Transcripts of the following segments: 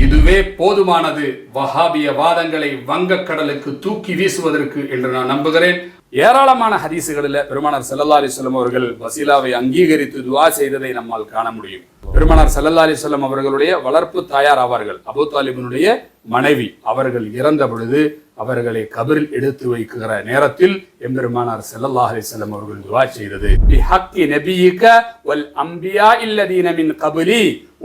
இதுவே போதுமானது. வஹாபிய வாதங்களை வங்கக்கடலுக்கு தூக்கி வீசுவதற்கு என்று நான் நம்புகிறேன். ஏராளமான ஹதீசுகளில் பெருமானார் ஸல்லல்லாஹு அலைஹி அவர்கள் வசீலாவை அங்கீகரித்து துவா செய்ததை நம்மால் காண முடியும். பெருமானார் ஸல்லல்லாஹு அலைஹி அவர்களுடைய வளர்ப்பு தாயார் ஆவார்கள். அபு தாலிபனுடைய மனைவி அவர்கள் இறந்த பொழுது அவர்களை கபரில் எடுத்து வைக்கிற நேரத்தில் எம்பெருமானார் செல்லல்லா அலைஹி அவர்கள் துவா செய்தது.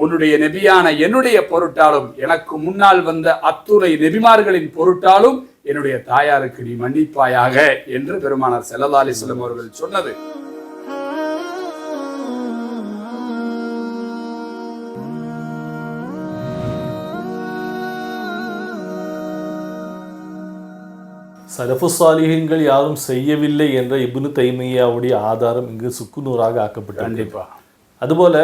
உன்னுடைய நபியான என்னுடைய பொருட்டாலும் எனக்கு முன்னால் வந்த அத்துணை நபிமார்களின் பொருட்டாலும் என்னுடைய தாயாருக்கு நீ மன்னிப்பாயாக என்று பெருமானார் ஸல்லல்லாஹு அலைஹி வஸல்லம் அவர்கள் சொன்னது. சலஃபு சாலிஹீன்கள் யாரும் செய்யவில்லை என்ற இப்னு தைமையாவுடைய ஆதாரம் இங்கு சுக்குநூறாக ஆக்கப்பட்டது கண்டிப்பா. அதுபோல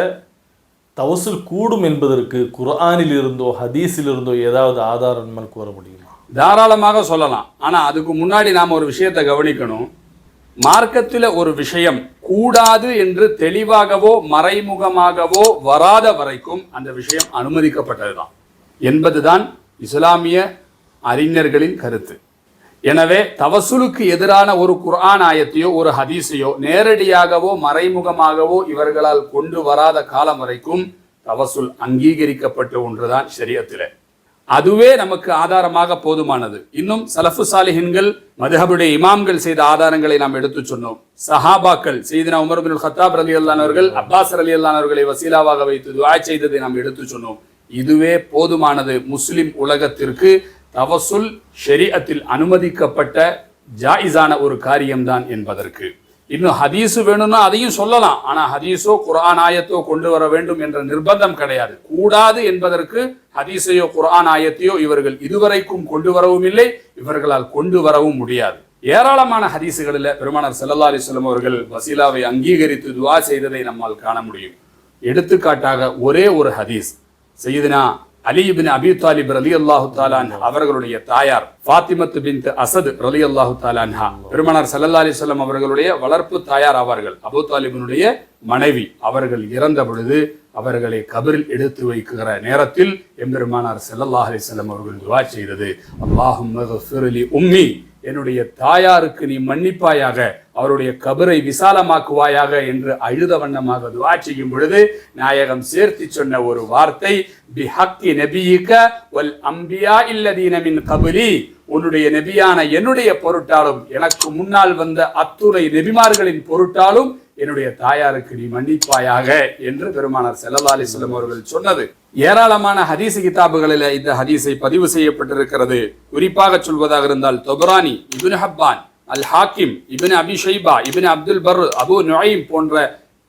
தவசில் கூடும் என்பதற்கு குரானில் இருந்தோ ஹதீஸில் இருந்தோ ஏதாவது ஆதாரம் நம்மால் கூற முடியுமா? தாராளமாக சொல்லலாம். ஆனால் அதுக்கு முன்னாடி நாம் ஒரு விஷயத்தை கவனிக்கணும். மார்க்கத்தில் ஒரு விஷயம் கூடாது என்று தெளிவாகவோ மறைமுகமாகவோ வராத வரைக்கும் அந்த விஷயம் அனுமதிக்கப்பட்டதுதான். என்பதுதான் இஸ்லாமிய அறிஞர்களின் கருத்து. எனவே தவசுலுக்கு எதிரான ஒரு குர்ஆன் ஆயத்தையோ ஒரு ஹதீஸையோ நேரடியாகவோ மறைமுகமாகவோ இவர்களால் கொண்டு வராத காலம் வரைக்கும் தவசுல் அங்கீகரிக்கப்பட்ட ஒன்றுதான் ஷரியத்திலே. அதுவே நமக்கு ஆதாரமாக போதுமானது. இன்னும் சலஃபு சாலிஹின்கள் மதுஹபுடைய இமாம்கள் செய்த ஆதாரங்களை நாம் எடுத்து சொன்னோம். சஹாபாக்கள் செய்தினா உமர் பின் ஹத்தாப் அலி அல்லானவர்கள் அப்பாஸ் ரலி அல்லானவர்களை வசீலாவாக வைத்து துவா செய்ததை நாம் எடுத்து சொன்னோம். இதுவே போதுமானது முஸ்லிம் உலகத்திற்கு தவசுல் ஷெரியத்தில் அனுமதிக்கப்பட்ட ஜாயிஸான ஒரு காரியம்தான் என்பதற்கு. இன்னும் ஹதீஸு வேணும்னா அதையும் சொல்லலாம். ஆனால் ஹதீஸோ குரான் ஆயத்தோ கொண்டு வர வேண்டும் என்ற நிர்பந்தம் கிடையாது. கூடாது என்பதற்கு ஹதீஸையோ குரான் ஆயத்தையோ இவர்கள் இதுவரைக்கும் கொண்டு வரவும் இல்லை. இவர்களால் கொண்டு வரவும் முடியாது. ஏராளமான ஹதீஸுகளில் பெருமானார் செல்லல்லா அலிஸ்லம் அவர்கள் வசீலாவை அங்கீகரித்து துவா செய்ததை நம்மால் காண முடியும். எடுத்துக்காட்டாக ஒரே ஒரு ஹதீஸ். செய்யுதுனா அலி அபி தாலிப் ரலி அல்லாஹு தாலான் அவர்களுடைய தாயார் ஃபாத்திமத்து பின் அசத் ரலி அல்லாஹு தாலான்ஹா பெருமானார் சல்லா அலிஸ்லாம் அவர்களுடைய வளர்ப்பு தாயார் ஆவார்கள் அபூ தாலிபினுடைய மனைவி. அவர்கள் இறந்த பொழுது அவர்களை கபரில் எடுத்து வைக்கிற நேரத்தில் எம்பெருமானார் செல்லல்லாஹ் அலிசல்லம் அவர்கள் துவா செய்தது. அல்லாஹும்ம உம்மி என்னுடைய தாயாருக்கு நீ மன்னிப்பாயாக அவருடைய கபரை விசாலமாக்குவாயாக என்று அழுத வண்ணமாக துவா செய்யும் பொழுது நாயகம் சேர்த்து சொன்ன ஒரு வார்த்தை பிஹக்கி நபியிக்க வல் அம்பியா இல்லதீனமின் மின் உன்னுடைய நபியான என்னுடைய பொருட்டாலும் எனக்கு முன்னால் வந்த அத்துறை நெபிமார்களின் பொருட்டாலும் என்னுடைய தாயாருக்கு நீ மன்னிப்பாயாக என்று பெருமானார் ஸல்லல்லாஹு அலைஹி அவர்கள் சொன்னது. ஏராளமான ஹதீசு கிதாபுகளில் இந்த ஹதீஸை பதிவு செய்யப்பட்டிருக்கிறது. குறிப்பாக சொல்வதாக இருந்தால் Tabarani Ibn Hibban Al Hakim Ibn Abi Shaiba Ibn Abdul Barr Abu Nuaim போன்ற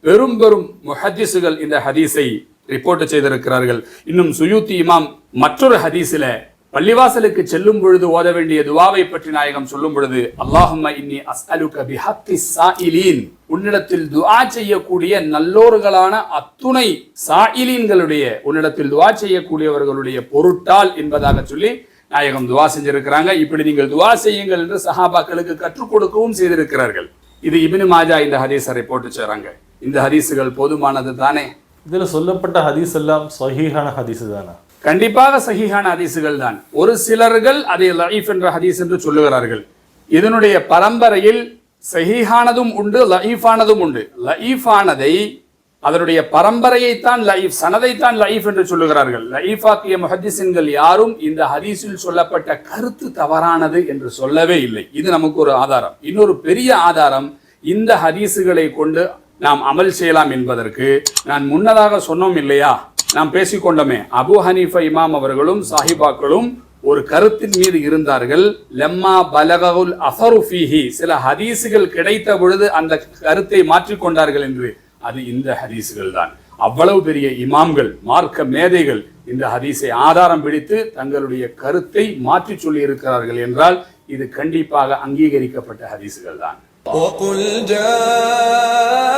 பெரும் பெரும் முஹதிசுகள் இந்த ஹதீஸை ரிப்போர்ட் செய்திருக்கிறார்கள். இன்னும் சுயூத்தி இமாம் மற்றொரு ஹதீஸில் பள்ளிவாசலுக்கு செல்லும் பொழுது ஓத வேண்டிய துவாவை பற்றி நாயகம் சொல்லும் பொழுது அல்லாஹும்ம இன்னி அஸ்அலுக பிஹத்தி சாயிலீன். உன்னிடத்தில் துவா செய்யக்கூடிய நல்லோர்களான அத்துணை சாயிலீன்களுடைய உன்னிடத்தில் துவா செய்யக்கூடியவர்களுடைய பொருட்டால் என்பதாக சொல்லி நாயகம் துவா செஞ்சிருக்கிறாங்க. இப்படி நீங்கள் துவா செய்யுங்கள் என்று சஹாபாக்களுக்கு கற்றுக் கொடுக்கவும் செய்திருக்கிறார்கள். இது இப்னு மாஜா இந்த ஹதீஸை போட்டு செய்றாங்க. இந்த ஹதீஸுகள் போதுமானது தானே? இதில் சொல்லப்பட்ட ஹதீஸ் எல்லாம் சஹீஹான ஹதீஸ் தானா? கண்டிப்பாக சஹீஹான ஹதீஸுகள் தான். ஒரு சிலர்கள் அதை லஈஃப் என்ற ஹதீஸ் என்று சொல்லுகிறார்கள். இதனுடைய பரம்பரையில் சஹீஹானதும் உண்டு லஈஃபானதும் உண்டு. லஈஃபானதை அதனுடைய பரம்பரையைத்தான் லைஃப் சனதைத்தான் லைஃப் என்று சொல்லுகிறார்கள். லஈஃபாக்கிய முஹத்திசின்கள் யாரும் இந்த ஹதீஸில் சொல்லப்பட்ட கருத்து தவறானது என்று சொல்லவே இல்லை. இது நமக்கு ஒரு ஆதாரம். இன்னொரு பெரிய ஆதாரம் இந்த ஹதீஸுகளை கொண்டு நாம் அமல் செய்யலாம் என்பதற்கு நான் முன்னதாக சொன்னோம் இல்லையா? நாம் பேசிக்கொண்டோமே அபு ஹனீஃபா இமாம் அவர்களும் சாஹிபாக்களும் ஒரு கருத்தின் மீது இருந்தார்கள். லெம்மா பலகவுல் அஃபரு ஃபீஹி சில ஹதீஸுகள் கிடைத்த பொழுது அந்த கருத்தை மாற்றிக்கொண்டார்கள் என்று அது இந்த ஹதீஸுகள் தான். அவ்வளவு பெரிய இமாம்கள் மார்க்க மேதைகள் இந்த ஹதீஸை ஆதாரம் பிடித்து தங்களுடைய கருத்தை மாற்றி சொல்லியிருக்கிறார்கள் என்றால் இது கண்டிப்பாக அங்கீகரிக்கப்பட்ட ஹதீஸுகள் தான். وقل جاء